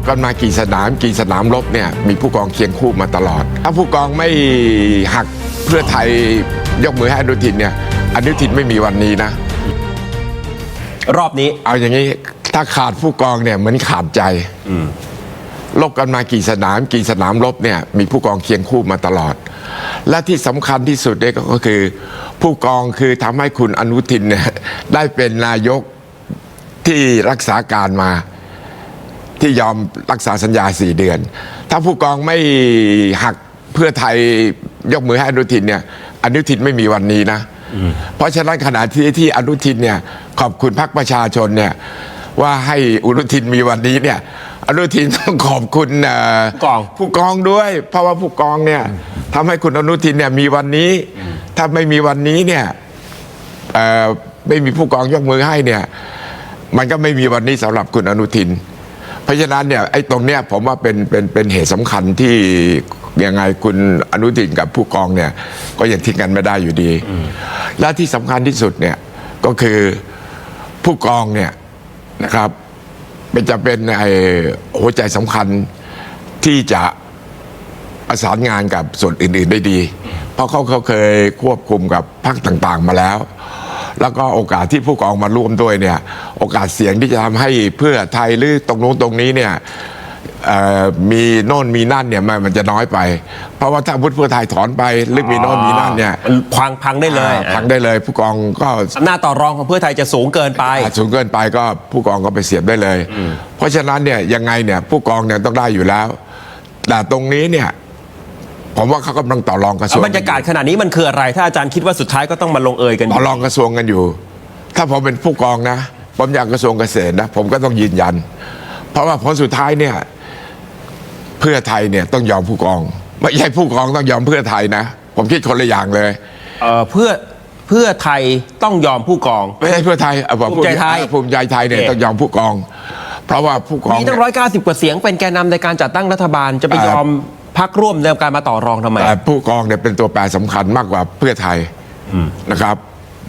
บกันมากี่สนามกี่สนามรบเนี่ยมีผู้กองเคียงคู่มาตลอด ถ้าผู้กองไม่หักเพื่อไทยยกมือให้อนุทินเนี่ยอนุทินไม่มีวันนี้นะ รอบนี้เอาอย่างนี้ถ้าขาดผู้กองเนี่ยเหมือนขาดใจลบกันมากี่สนามกี่สนามรบเนี่ยมีผู้กองเคียงคู่มาตลอด และที่สำคัญที่สุดเนี่ยก็คือ ผู้กองคือทำให้คุณอนุทินเนี่ยได้เป็นนายกที่รักษาการมา ที่ยอมรักษาสัญญาสี่เดือน ถ้าผู้กองไม่หักเพื่อไทยยกมือให้อนุทินเนี่ยอนุทินไม่มีวันนี้นะ เพราะฉะนั้นขณะที่ที่อนุทินเนี่ยขอบคุณพรรคประชาชนเนี่ยว่าให้อนุทินมีวันนี้เนี่ยอนุทินต้องขอบคุณเอ่อผู้กองผู้กองด้วย เพราะว่าผู้กองเนี่ยทำให้คุณอนุทินเนี่ยมีวันนี้ ถ้าไม่มีวันนี้เนี่ยเอ่อไม่มีผู้กองยกมือให้เนี่ยมันก็ไม่มีวันนี้สำหรับคุณอนุทิน เพราะฉะนั้นเนี่ยไอ้ตรงเนี้ยผมว่าเป็นเป็นเป็นเหตุสำคัญที่ยังไงคุณอนุทินกับผู้กองเนี่ย ก็ยังทิ้งกันไม่ได้อยู่ดี และที่สำคัญที่สุดเนี่ยก็คือผู้กองเนี่ยนะครับ เป็นจะเป็นไอ้หัวใจสำคัญที่จะประสานงานกับส่วนอื่น ๆได้ดี เพราะเขาเขาเคยควบคุมกับพรรคต่างๆมาแล้ว แล้วก็โอกาสที่ผู้กองมาร่วมด้วยเนี่ยโอกาสเสียงที่จะทำให้เพื่อไทยหรือตรงนู้นตรงนี้เนี่ยเอ่อมีโน่นมีนั่นเนี่ยมันมันจะน้อยไป เพราะว่าถ้าพุทธเพื่อไทยถอนไปหรือมีโน่นมีนั่นเนี่ยมันพังพังได้เลยอ่าพังได้เลย ผู้กองก็ อำนาจต่อรองของเพื่อไทยจะสูงเกินไปอาจสูงเกินไปก็ผู้กองก็ไปเสียบได้เลย เพราะฉะนั้นเนี่ยยังไงเนี่ยผู้กองเนี่ยต้องได้อยู่แล้ว แต่ตรงนี้เนี่ย ผมว่าเขากำลังต่อรองกระทรวงบรรยากาศขนาดนี้มันคืออะไร ถ้าอาจารย์คิดว่าสุดท้ายก็ต้องมาลงเอยกันอต่อยู่รองกระทรวงกันอยู่ ถ้าผมเป็นผู้กองนะ ผมอยากกระทรวงเกษตรนะ ผมก็ต้องยืนยัน เพราะว่าผลสุดท้ายเนี่ย เพื่อไทยเนี่ยต้องยอมผู้กอง ไม่ใช่ผู้กองต้องยอมเพื่อไทยนะ ผมคิดคนละอย่างเลยเอ่อเพื่อเพื่อไทยต้องยอมผู้กอง ไม่ใช่เพื่อไทยเอาบอกภูมิใจไทย ภูมิใจไทยเนี่ยโอเคต้องยอมผู้กอง เพราะว่าผู้กองมีเนี่ตั้ยงร้อยเก้าสิบกว่าเสียงเป็นแกนนำในการจัดตั้งรัฐบาลจะไปยอม พักร่วมในการมาต่อรองทำไม แต่ผู้กองเนี่ยเป็นตัวแปรสำคัญมากกว่าเพื่อไทยนะครับ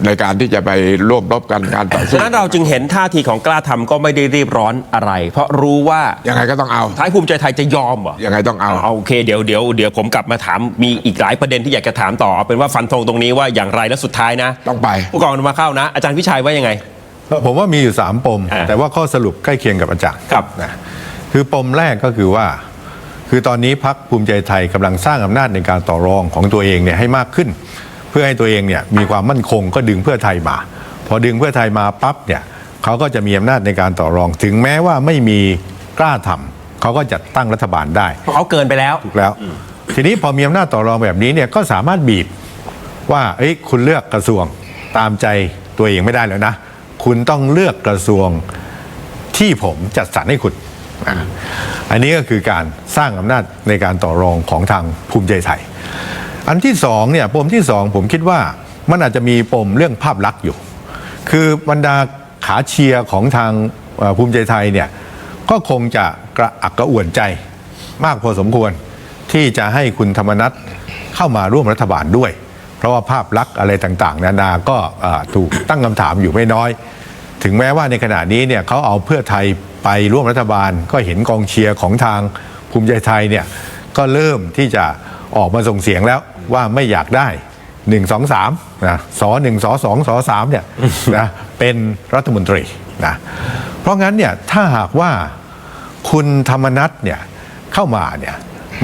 ในการที่จะไปร่วมรบกันการต่อสู้ฉะนั้นเราจึงเห็นท่าทีของกล้าทำก็ไม่ได้รีบร้อนอะไร เพราะรู้ว่ายังไงก็ต้องเอาท้ายภูมิใจไทยจะยอมเหรอ ยังไงต้องเอา เอาโอเคเดี๋ยวเดี๋ยวเดี๋ยวผมกลับมาถามมีอีกหลายประเด็นที่อยากจะถามต่อเอาเป็นว่าฟันธงตรงนี้ว่าอย่างไรและสุดท้ายนะต้องไป ผู้กองมาเข้านะ อาจารย์พิชัยว่ายังไง ผมว่ามีอยู่ 3 ปม อ่าแต่ว่าข้อสรุปใกล้เคียงกับอาจารย์ครับ นะคือปมแรกก็คือว่า คือตอนนี้พักภูมิใจไทยกำลังสร้างอำนาจในการต่อรองของตัวเองเนี่ยให้มากขึ้น เพื่อให้ตัวเองเนี่ยมีความมั่นคงก็ดึงเพื่อไทยมา พอดึงเพื่อไทยมาปั๊บเนี่ยเขาก็จะมีอำนาจในการต่อรอง ถึงแม้ว่าไม่มีกล้าทำเขาก็จัดตั้งรัฐบาลได้เพราะเขาเกินไปแล้วถูกแล้ว ทีนี้พอมีอำนาจต่อรองแบบนี้เนี่ยก็สามารถบีบว่าเอ้ยคุณเลือกกระทรวงตามใจตัวเองไม่ได้แล้วนะ คุณต้องเลือกกระทรวงที่ผมจัดสรรให้คุณ อะอันนี้ก็คือการสร้างอำนาจในการต่อรองของทางภูมิใจไทย อันที่สองเนี่ยปมที่สองผมคิดว่ามันอาจจะมีปมเรื่องภาพลักษณ์อยู่ คือบรรดาขาเชียร์ของทางภูมิใจไทยเนี่ยก็คงจะกระอักกระอ่วนใจมากพอสมควรที่จะให้คุณธรรมนัฐเข้ามาร่วมรัฐบาลด้วย เพราะว่าภาพลักษณ์อะไรต่างๆ นานาก็ถูกตั้งคำถามอยู่ไม่น้อย ถึงแม้ว่าในขณะนี้เนี่ยเขาเอาเพื่อไทย ไปร่วมรัฐบาลก็เห็นกองเชียร์ของทางภูมิใจไทยเนี่ยก็เริ่มที่จะออกมาส่งเสียงแล้วว่าไม่อยากได้1 2 3นะสหนึ่งสสองสสามเนี่ยนะเป็นรัฐมนตรีนะเพราะงั้นเนี่ยถ้าหากว่าคุณธรรมนัฐเนี่ยเข้ามาเนี่ย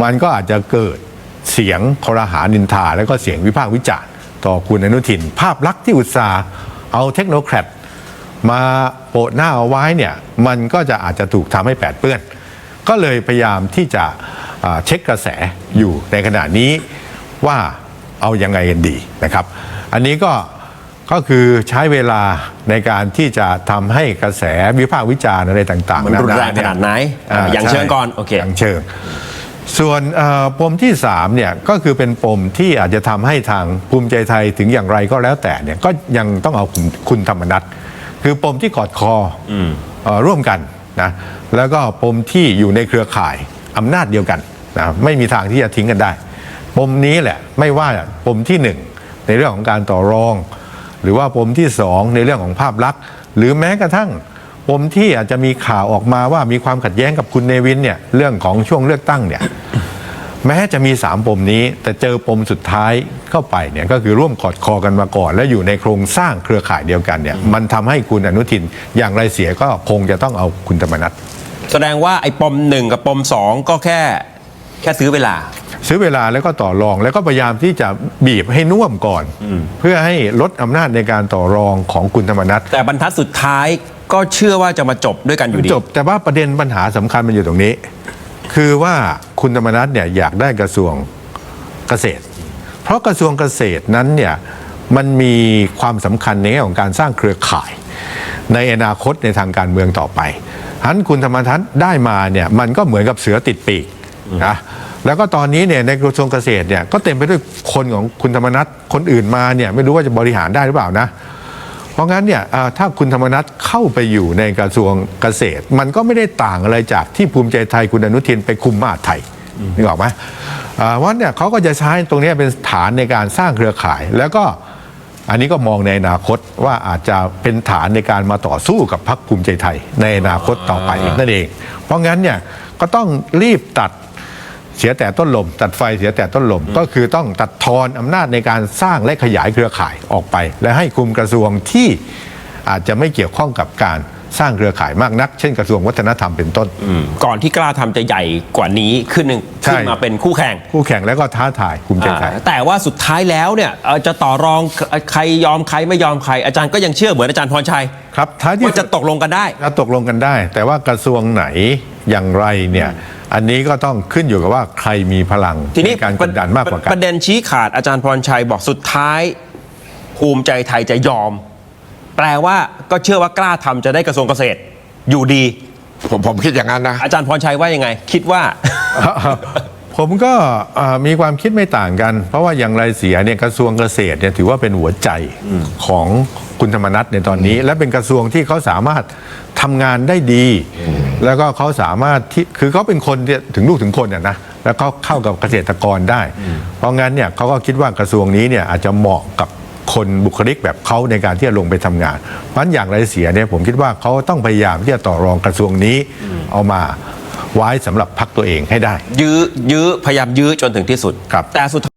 มันก็อาจจะเกิดเสียงคอรหานินทา แล้วก็เสียงวิพากษ์วิจารณ์ต่อคุณอนุทิน ภาพลักษณ์ที่อุตสาห์เอาเทคโนแครด มาโปะหน้าเอาไว้เนี่ยมันก็จะอาจจะถูกทำให้แปดเปื้อน ก็เลยพยายามที่จะอ่าเช็คกระแสอยู่ในขณะนี้ว่าเอายังไงกันดีนะครับ อันนี้ก็ก็คือใช้เวลาในการที่จะทำให้กระแสวิพากษ์วิจารณ์อะไรต่างๆมันรุนแรงเยขนาดไหนอ่าอย่างเชิงก่อนโอเคอย่างเชิง ส่วนเอ่อปมที่3เนี่ยก็คือเป็นปมที่อาจจะทำให้ทางภูมิใจไทยถึงอย่างไรก็แล้วแต่เนี่ยก็ยังต้องเอาคุณคุณธรรมนัฐ คือปมที่กอดคออเอ่อร่วมกันนะแล้วก็ปมที่อยู่ในเครือข่ายอำนาจเดียวกันนะไม่มีทางที่จะทิ้งกันได้ ปมนี้แหละไม่ว่าปมที่หนึ่งในเรื่องของการต่อรอง หรือว่าปมที่สองในเรื่องของภาพลักษณ์ หรือแม้กระทั่งปมที่อาจจะมีข่าวออกมาว่ามีความขัดแย้งกับคุณเนวินเนี่ยเรื่องของช่วงเลือกตั้งเนี่ย แม้จะมีสามปมนี้ แต่เจอปมสุดท้ายเข้าไปเนี่ยก็คือร่วมกอดคอกันมาก่อน และอยู่ในโครงสร้างเครือข่ายเดียวกันเนี่ยมันทำให้คุณอนุทินอย่างไรเสียก็คงจะต้องเอาคุณธรรมนัฐแสดงว่าไอ้ปมหนึ่งกับปมสองก็แค่แค่ซื้อเวลา ซื้อเวลาแล้วก็ต่อรองแล้วก็พยายามที่จะบีบให้น่วมก่อนเพื่อให้ลดอำนาจในการต่อรองของคุณธรรมนัฐแต่บรรทัดสุดท้ายก็เชื่อว่าจะมาจบด้วยกันอยู่ดีจบ แต่ว่าประเด็นปัญหาสำคัญมันอยู่ตรงนี้ คือว่าคุณธรรมนัฐเนี่ยอยากได้กระทรวงเกษตร เพราะกระทรวงเกษตรนั้นเนี่ยมันมีความสำคัญในแง่ของการสร้างเครือข่าย ในอนาคตในทางการเมืองต่อไปฉะนั้นคุณธรรมนัฐได้มาเนี่ยมันก็เหมือนกับเสือติดปีกนะแล้วก็ตอนนี้เนี่ยในกระทรวงเกษตรเนี่ยก็เต็มไปด้วยคนของคุณธรรมนัฐคนอื่นมาเนี่ยไม่รู้ว่าจะบริหารได้หรือเปล่านะ เพราะงั้นเนี่ยถ้าคุณธรรมนัฐเข้าไปอยู่ในกระทรวงเกษตร มันก็ไม่ได้ต่างอะไรจากที่ภูมิใจไทยคุณอนุทินไปคุมมหาดไทยนึกออกไหมอ่าเพราะฉะนั้นเนี่ยเขาก็จะใช้ตรงนี้เป็นฐานในการสร้างเครือข่ายแล้วก็อันนี้ก็มองในอนาคตว่าอาจจะเป็นฐานในการมาต่อสู้กับพรรคภูมิใจไทย ในอนาคตต่อไปนั่นเอง เพราะงั้นเนี่ยก็ต้องรีบตัด เสียแต่ต้นลม ตัดไฟเสียแต่ต้นลม ก็คือต้องตัดทอนอำนาจในการสร้างและขยายเครือข่ายออกไป และให้คุมกระทรวงที่อาจจะไม่เกี่ยวข้องกับการสร้างเครือข่ายมากนัก เช่นกระทรวงวัฒนธรรมเป็นต้น ก่อนที่กล้าทำจะใหญ่กว่านี้ขึ้นหนึ่งใช่ขึ้นมาเป็นคู่แข่ง คู่แข่งแล้วก็ท้าทายภูมิใจไทยอ่าแต่ว่าสุดท้ายแล้วเนี่ยเอ่อจะต่อรองใครยอมใครไม่ยอมใคร อาจารย์ก็ยังเชื่อเหมือนอาจารย์พรชัยครับท้ายที่ว่าจะตกลงกันได้จะตกลงกันได้ แต่ว่ากระทรวงไหนอย่างไรเนี่ย อันนี้ก็ต้องขึ้นอยู่กับว่าใครมีพลังทีนี้ในการกดดันมากกว่ากัประนเด็นชี้ขาดอาจารย์พรชัยบอกสุดท้าย ภูมิใจไทยจะยอม แปลว่าก็เชื่อว่ากล้าทำจะได้กระทรวงเกษตร อยู่ดี ผมผมคิดอย่างนั้นนะ อาจารย์พรชัยว่ายังไง คิดว่า ผมก็เอ่อมีความคิดไม่ต่างกัน เพราะว่าอย่างไรเสียเนี่ยกระทรวงเกษตรเนี่ยถือว่าเป็นหัวใจของคุณธรรมนัฐในตอนนี้ และเป็นกระทรวงที่เขาสามารถทำงานได้ดี แล้วก็เขาสามารถที่คือเขาเป็นคนที่ถึงลูกถึงคนน่ะนะแล้วเขาเข้ากับเกษตรกรได้ เพราะงั้นเนี่ยเขาก็คิดว่ากระทรวงนี้เนี่ยอาจจะเหมาะกับคนบุคลิกแบบเขาในการที่จะลงไปทำงานเพราะฉะนั้นอย่างไรเสียเนี่ยผมคิดว่าเขาต้องพยายามที่จะต่อรองกระทรวงนี้เอามาไว้สำหรับพักตัวเองให้ได้ ยื้อยื้อพยายามยื้อจนถึงที่สุดครับแต่สุดท้าย